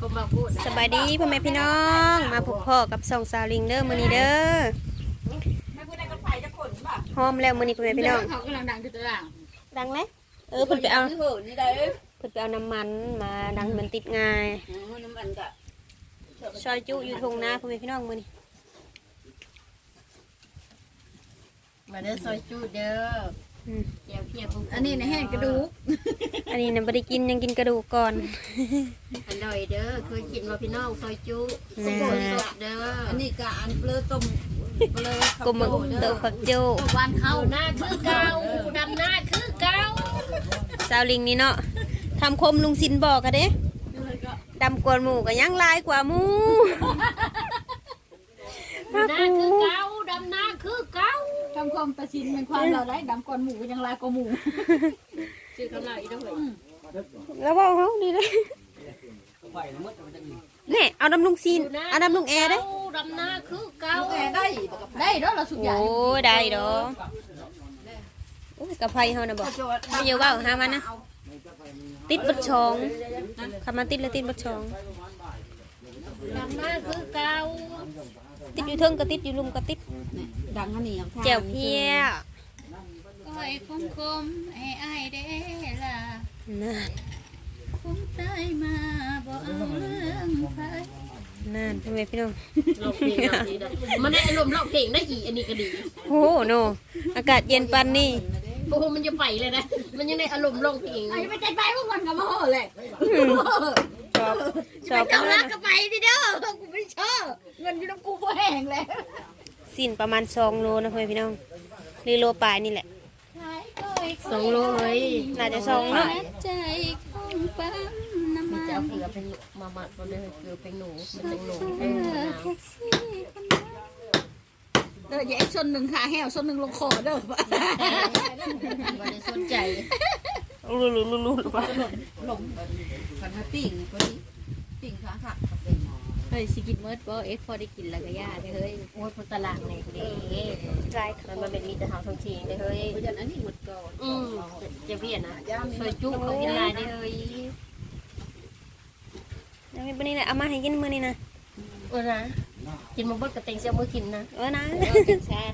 ก็มาพูดสบายดีพ่อแม่พี่น้อง มาพบพ่อกับสองสาวลิงเด้อมื้อนี้เด้อหอมแล้วมื้อนี้พ่อแม่พี่น้องเขากำลังดังจุดต่างดังเลยเออเพิ่นไปเอาเออนี่ได้เพิ่นไปเอาน้ำมันมาดังให้มันติดง่ายน้ำมันกะซอยจุอยู่ทงนาพ่อแม่พี่น้องมื้อนี้มาเด้อซอยจูเด้ออืมเจียวเพียบอันนี้ในแห้งกระดูก อันนี้น่ะบ่ได้กินยังกินกระดูกก่อน อร่อยเด้อเคยกินมาพี่น้องซอยจูแน่สดสดเด้ออันนี้กะอันเปลือกต้มเปลือกกลมหมึกเตาผักโจวันเข้าหน้าคือเก่าดำหน้าคือเก่าสาวลิงนี่เนาะทำคมลุงสินบอกอะเด้ดำกว่าหมูก็ยังลายกว่าหมูหน้าคือเก่าดำหน้าคือเก่าทำความประชินเป็นความเราได้ดำก่อนหมูยังลายกว่าหมูชื่อคำลาอีกด้วยแล้วบอกเขาดีเลย นี่เอาดำลุงซินเอาดำลุงแอร์ได้ดำหน้าคือเก่าแกได้ได้แล้วเราสุกใหญ่โอ้ยได้ดอกโอ้ยกระไพเฮานะบอกไม่เยอะว่าหามันนะติดบัดชองคำมันติดแล้วติดบัดชองดำหน้าคือเก่าติดอยู่เทิงก็ติดอยู่ลุมก็ติดดังขนี้แจ่วเพี้ยก้อยคมคมไอ้ไอ้เด้ล่ะนั่น คงตายมาบ่เอาเรื่องใครนั่นทำไมพี่น้องร้องเพลงเอาดีได้มันได้อารมณ์ร้องเพลงได้อีอันนี้ก็ดี โอ้โหโนอากาศเย็นปันนี่โอ้โหมันจะไปเลยนะ มันยังได้อารมณ์ร้องเพลงไอ้ไม่ใจไปพวกมันกับมาโหเลยชอบชอบเจ้ารัมากก็ไปดิเด้อกูไม่ชอบเงินอยู่น้ำกูพอแห้งแล้วสิ้นประมาณสองโลนะเพื่อนพี่น้องหรือโลปลายนี่แหละ สองโลเฮ้ยน่าจะสองเนาะ ใจของ ปั๊มน้ำมันมันจะเอาเกลือเป็นมาหมักมันเลยเกลือเป็นหนูมันเป็นหนูให้หนูน้ำเอออย่าไอ้ชนหนึ่งขาแห้วชนหนึ่งลงคอเด้อไม่ได้สนใจรู้รู้รู้รู้รู้ป่ะหลงกันมาปิ่งพอดีปิ่งขาขา เฮ้ยสิกินเมิร์ดบ่เอ็กพอได้กินแล้วก็ย่าเฮ้ยโอ้ยพุตลาดในเด้ไรมันมาเป็นมีแต่ทางทางทีเลยเฮ้ย เพราะฉะนั้นนี่หมดก่อนอืมเจะเพี้ยนนะซอยจุ๊เขากินลายได้เฮ้ยยังมีปนี่แหละเอามาให้กินมื้อนี้นะเออนะกินมาเบิดกระเตงเสียมือกินนะเออนะแซน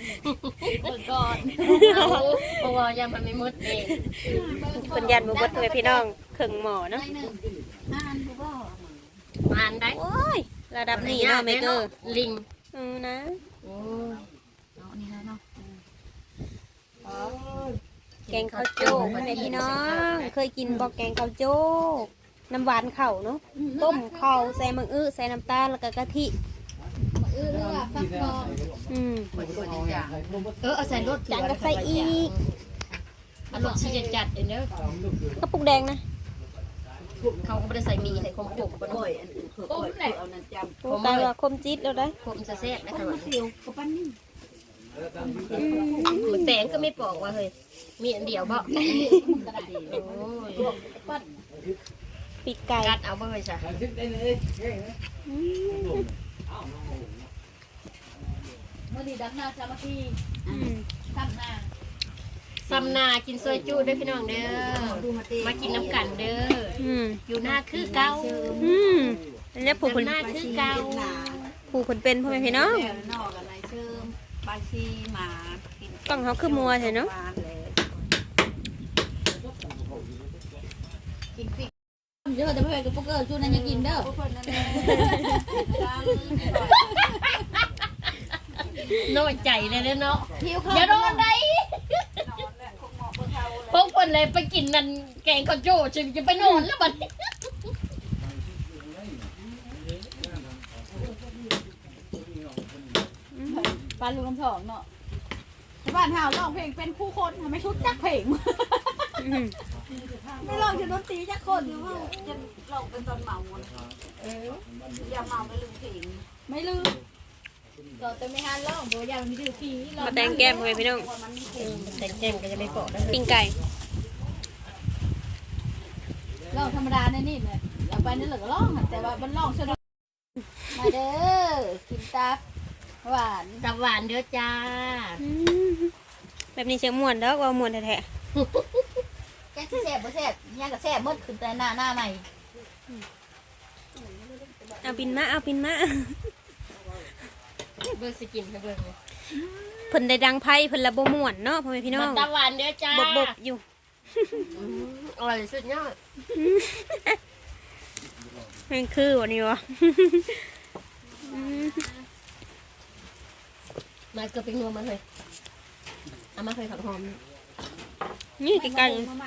หมดก่อนเพราะว่ายามันไม่มืดเองคนยันบ่เบดเพื่อนพี่น้องเข่งหมอเนาะอ่านดูบ่อ่านได้โอ้ย ระดับนี้เนาะเมเกอร์ลิงเออนะโอ้ยเนาะนี่แล้วเนาะแกงข้าวโจ๊กพ่อแม่พี่น้องเคยกินบอกแกงข้าวโจ๊กน้ำหวานเข่าเนาะต้มข้าวใส่มังอื้อใส่น้ำตาลแล้วก็กะทิเออเรื่องฟักทองอืมเออเอาใส่รถจานก็ใส่อีกเอารถชี้จัดๆเดี๋ยวกระปุกแดงนะ เขาก็ไม่ได้ใส่มีใส่คมกบก็ได้โอ้ยแหละเอานั่นจโอ้ตายว่าคมจิตแล้วได้คมจะแซ่บนะคะำเดียวกับปั้นนี่มือนแปลงก็ไม่ปอกว่าเฮ้ยมีอันเดียวบ่โอ้ยปีกไก่กัดเอาบ่เฮ้ยจ้ะเมื่อดีดักหน้าสามัคคีอืมทำหน้า ซัมนากินซอยจู้เด้อพี่น้องเด้อดูมาตีมากินน้ำกันเด้อ อืมอยู่หน้าคือเก่าอืมอันนี้ผู้คนหน้าคือเก่าผู้คนเป็นพ่อแม่พี่น้องนอกอะไรเชิมปลาชีหมากินต้องเขาคือมัวใช่เนาะกินฟิกเยอะแต่ไม่เป็นกับพวกเกอร์ชูนั่นยังกินเด้อน้อยใจเลยเด้อเนาะหิวข้าอย่าโดนได้ พวกคนเลยไปกินนั่นแกงข้าวโจ้จึงจะไปนอนแล้วบัดนี้ปลาลูกน้ำทองเนาะบ้านเฮาร้องเพลงเป็นคู่คนทำไมชุดจักเพลงอืมไม่ลองจะดนตรีจักคนหรือว่าจะลองเป็นตอนเมาเอออย่าเมาไม่ลืมเพลงไม่ลืม ก็แต่ไม่ฮันร้องบ่ยังมีดื้อผีมาแต่งแก้มพ่อแม่พี่น้องมันมีเพลงแต่แกงก็จะไม่ปอกได้ปิ้งไก่ร้องธรรมดาในนี่เลยเราไปนี่เหลือก็ร้องแต่ว่ามันร้องเฉยมาเด้อกินตับหวานตับหวานเด้อจ้าอืมแบบนี้เชียงม่วนเด้อว่าม่วนแท้แกงสิแซ่บบ่แซ่บย่างก็แซ่บหมดขึ้นแต่หน้าหน้าใหม่เอาปินมาเอาปินมา เบิ่งสิกินให้เบิ่งเลยเพิ่นได้ดังไพ่เพิ่นละบ่ม่วนเนาะพ่อแม่พี่น้อมังนตะวันเด้อจ้าบบบบอยู่ อืมอร่อยสุดยอดแม่งคือวันนี้วะ อืมมาเกลือเป็นนัวมาเลยเอามาเคยผักหอมนี่ไกลมาหมั่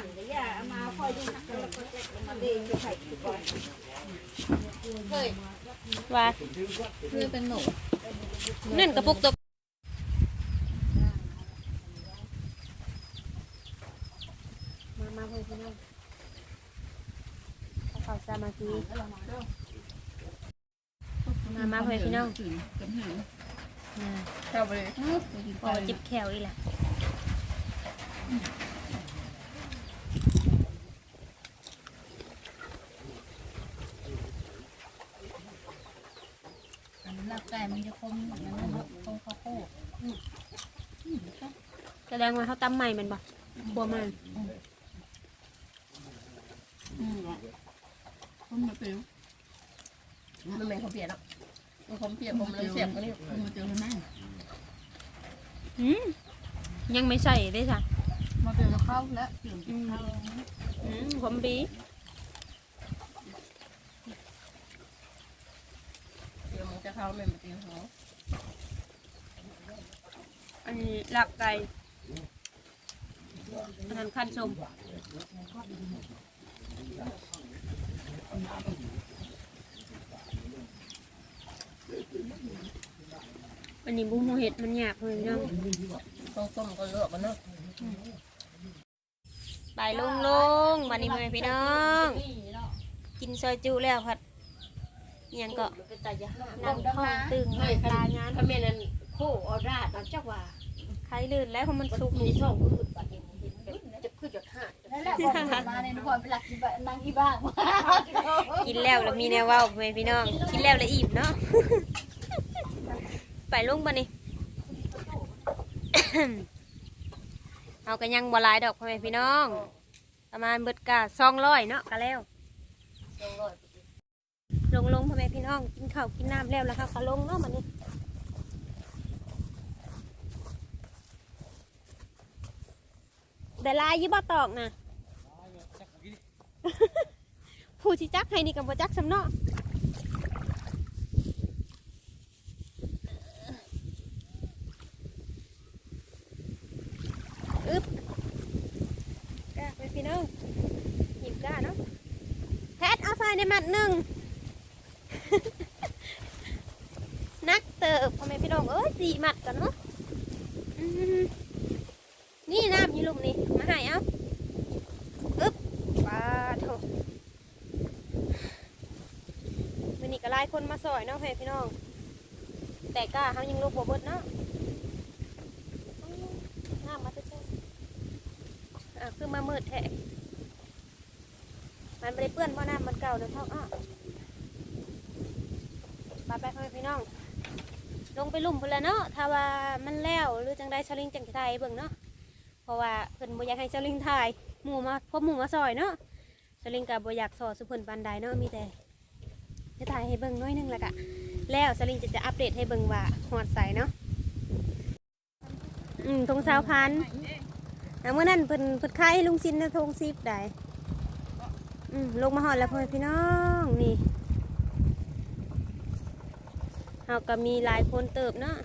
นก็อย่าเอามาคอยดูนักเรียนเล็กๆมาเรียนอยู่ไข่ก่อนเฮ้ยๆว่าเพื่อเป็นหนูนั่นกระปุกตัวมามาเพื่อนพี่น้องเอาข้าวสามาคีมามาเพื่อนพี่น้องเข้าไปเลยพอจิบแขวอีกแหละ อันนั้นไก่มันจะคมเหมือนนั้นนะคมข้าวโพด แส ดงว่าเขาตำใหม่แมันบ่บัวมันอืมคมมาเปรี้ยวมันเป็นข้าวเปียกเนาะมันข้าวเปียกผมเลยเสียบก็นี่มาเจอแม่อืมยังไม่ใส่ได้จ้ะมาเจอข้าวแล้วเปลี่ยนอืมข้าวอืมผมบีเดี๋ยวมันจะเข้าไม่มาตีเขาอันนี้หลักไก่ อันนั้นขั้นชมอันนี้บุ้งเห็ดมันหยาบเลยเนาะต้องต้มก็เลือกมันเนาะไปลงลงมานี่มาพี่น้อง กินซอยจุแล้วพัดอิหยังก็เป็นตายานั่งท้องตึงเฮ้ยตางานขมิ้นนั่นโคเอาราดเอาจักว่าไข้ลื่นแล้วเพราะมันมันสุกมีช่องอืดปัดเห็นเห็นแบบจะขึ้ นจากห้านั่นแหละบอกมาในนครเป็นหลักที่บ้านนั่งที่บ้านกินแล้วแล้วมีแนวเว้าพ่อแม่พี่น้อง กินแล้วแล้วอิ่มเนาะ ไปลงบ่นี่ เอากันยังบ่หลายดอกพ่อแม่พี่น้อง ประมาณเบิดกะซองร้อยเนาะก็แล้ว ลงลงพ่อแม่พี่น้อง กินข้าวกินน้ำแล้วแล้วค่ะก็ลงเนาะมันนี่ แต่ลายยี่บ่ตอกนะผู้ที่จักให้นี่กับบ่จักสำเนาะอึ๊บกล้าไปพี่น้องหยิบกล้าเนาะแพทเอาใส่ในมัดหนึ่ง นักเติบพ่อแม่พี่น้องเอ้ยสี่หมัดกันเนาะอืม นี่น้ำอยู่ลุมนี่มาให้เอาอึ๊บปลาโถวันนี้ก็ไล่คนมาซอยเนาะพ่อแม่พี่น้อง แต่ก็เขายังลูกบัวเบิดเนาะน้ำมาเต้นอะคือมามืดแท้มันไม่ได้เปื้อนเพราะน้ำมันเก่าเดี๋ยวเท่าอะปไปพ่อพี่น้องลงไปลุ่มพุ่นละเนาะ ถ้าว่ามันแล้วหรือจังใดสลิงจังสิถ่ายเบิ่งเนาะ ราะว่าเพิ่นบ่อยากให้สลิงถ่ายหมู่มาพบหมู่มาซอยเนาะสลิงก็บ่อยากสอสุเพิ่นปานใดเนาะมีแต่จะถ่ายให้เบิ่งน้อยนึงแล้วก็แล้วสลิงจะจะอัปเดตให้เบิ่งว่าฮอดใสเนาะอืมทงสาวพันธุ์อะมื้อนั้นเพิ่นเพิ่นขายให้ลุงซินนะทง10ได้อืมลงมาฮอดแล้วพ่อพี่น้องนี่เฮาก็มีหลายคนเติบเนาะ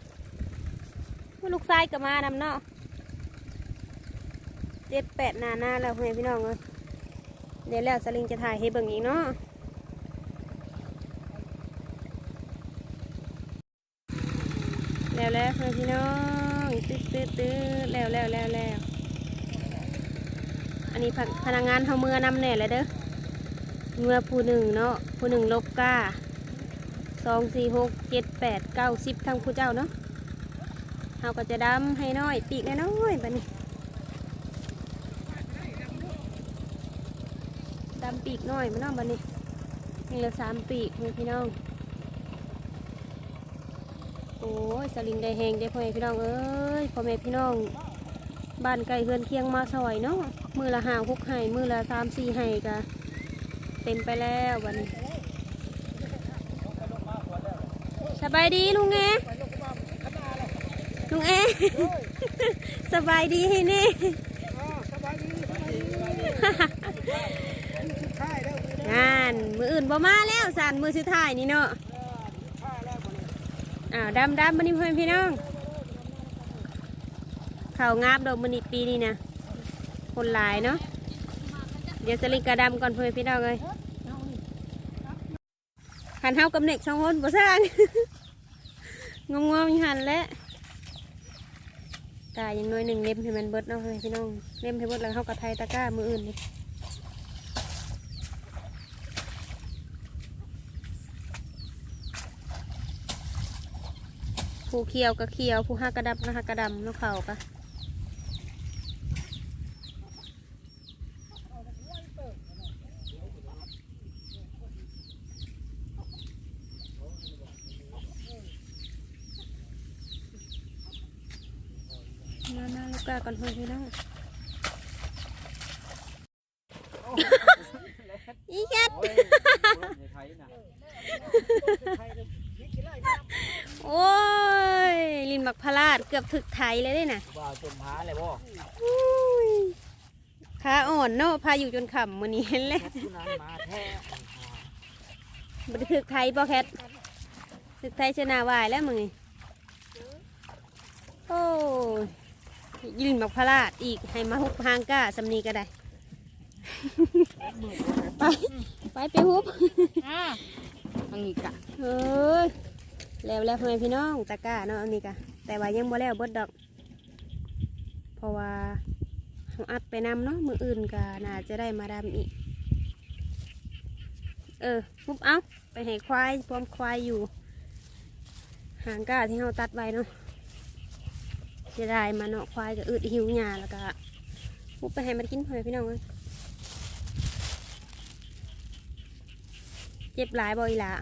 ลูกชายก็มานำเนาะ จ็ดแปดหนาหน้าแล้วเพื่อนพี่น้องเอ้ยเดี๋ยวแล้วสลิงจะถ่ายให้เบิ่งอีกเนาะแล้วแล้วเพื่อนพี่น้องตึ๊ดตึ๊ดตึ๊ดแล้วแล้วแล้วแล้วอันนี้พนักงานเฮาเมื่อนำแน่เลยเด้อเมื่อผู้หนึ่งเนาะผู้หนึ่งลบก้าสองสี่หกเจ็ดแปดเก้าสิบทั้งผู้เจ้าเนาะเราก็จะดำให้น้อยปีกน้อยๆแบบนี้ ดำปีกน้อยมาเนาะแบบนี้นี่ละสามปีกนี่พี่น้อง โอ้ยสลิงได้แหงได้พ่อแม่พี่น้องเอ้ยพ่อแม่พี่น้อง บ้านไก่เฮือนเคียงมาซอยเนาะมือละห้าหกไห่มือละสามสี่ไห่กะเต็มไปแล้ววันนี้สบายดีลุงเอลุงเอสบายดีให้แนี่งา นมืออื่นบ่มาแล้วสานมือสุดท้ายนี่เนาะอ้าวดำดำมันนี่เพื่อนพี่น้องเขางาบดอกมันนี่ปีนี้นะคนหลายเนาะเดี๋ยวสลิงกระดำก่อนเพื่อนพี่น้องเลยหันเท้ากำเน็กช่องคนบ่สร้างงงงๆหันแล้วตายยังน้อยหนึ่งเล่มให้มันเบิดเนาะเพื่อนพี่น้องเล่มให้เบิดแล้วเขากระไทยตะกร้ามืออื่นนี่ ผู้เขียวก็เขียว ผู้ห้ากระดำก็ห้ากระดำนกเขากะมามาลูกกาก่อนเพื่อนพี่น้องอีแคทโอ้ยลิน บักพลาดเกือบถึกไทยเลยได้น่ะว่าจมพาเลยบ่อุ้ยขาอ่อนเนาะพาอยู่จนขำมือนี้เห็นเลยผู้นั้นมาแท้บัถึกไทยบ่แคทถึกไทยชนะวายแล้วมึงนี่โอ้ยลินบักพลาดอีกให้มาฮุบหางก้าสำนีก็ได้ ไป ไปไปฮุบอ่าอันนี้กะเฮ้ย แล้วแล้วพ่อแม่พี่น้องตะกร้าเนาะอันนี้กะแต่ว่ายังบ่แล้วเบดดอก เพราะว่าเราอัดไปนำเนาะมืออื่นกะน่าจะได้มาดำอีก เออมุบเอาไปให้ควายพร้อมควายอยู่ หางก้าที่เราตัดไว้เนาะจะได้มาเนาะควายก็อึดหิวหญ้าแล้วก็มุบไปให้มันกินพ่อแม่พี่น้องเอ้ยเจ็บหลายบ่อยละ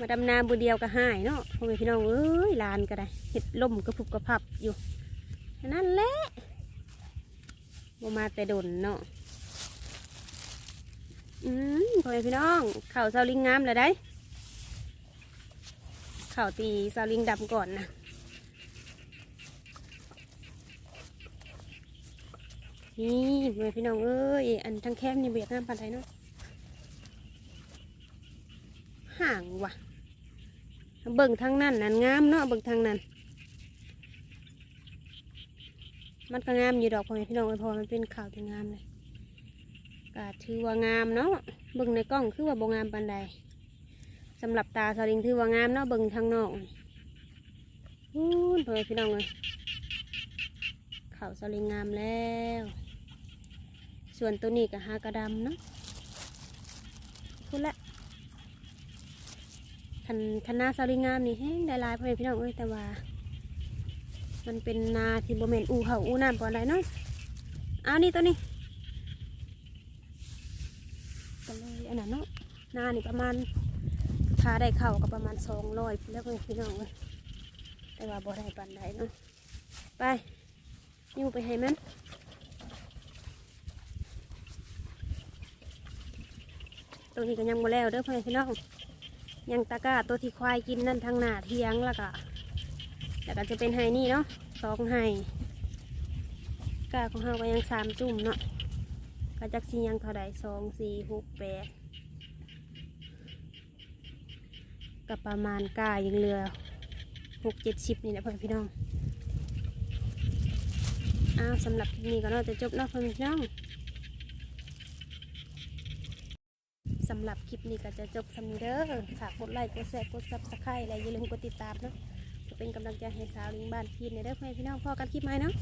มาดำนาบุเดียวก็หายเนาะพ่อแม่พี่น้องเอ้ยลานก็ได้เห็ดล่มกระพุบกระพับอยู่นั่นแหละบมาแต่ดนเนาะอืมพ่อแม่พี่น้องเข่าเซาลิงงามเลยได้เข่าตีเซาลิงดำก่อนนะนี่พ่อแม่พี่น้องเอ้ยอันทั้งแคมนี่เบียดงามปานใดเนาะ ห่างว่ะ เบิ่งทางนั้นนั่นงามเนาะเบิ่งทางนั้น มันก็งามอยู่ดอกพ่อพี่น้องเอ้ยพอมันเป็นข่าวที่งามเลยก็ถือว่างามเนาะเบิ่งในกล้องคือว่าบ่งามปานใดสำหรับตาสลิงถือว่างามเนาะเบิ่งทางนอกอู้พ่อพี่น้องเลยข่าวสลิงงามแล้ว ส่วนตัวนี้ก็หากระดำเนาะพูดละ คันคันนาซาลิงามนี่แห้งได้ลายพ่อแม่พี่น้องเอ้ยแต่ว่า มันเป็นนาที่บ่แม่นอูเขาอูน้ำปานใดเนาะเอานี่ตัวนี้ก็เลยอันนั้นเนาะนานี่ประมาณพาได้เข้าก็ประมาณสองร้อยแล้วพี่น้องเอ้ยแต่ว่าบ่ได้ปานใดเนาะไปนิ้วไปให้มันตรงนี้ก็ยังบ่แล้วเด้อพ่อแม่พี่น้อง ยังตะกร้าตัวที่ควายกินนั่นทางหน้าเทียงแล้วก็แล้วก็จะเป็นไฮนี่เนาะสองไฮกาของเราก็ยังสามจุ่มเนาะก็จักสียังเท่าใดสองสี่หกแปดก็ประมาณกายังเหลือหกเจ็ดสิบนี่แหละพ่อพี่น้องอ้าวสำหรับคลิปนี้ก็น่าจะจบเนาะพ่อพี่น้อง สำหรับคลิปนี้ก็จะจบสำนีเด้อฝากกดไลค์กดแชร์กดซับสไครต์และอย่าลืมกดติดตามนะจะเป็นกำลังใจให้สาวลิงบ้านพีนในเด้อเพื่อนพี่น้องพอกันคลิปใหม่เนาะ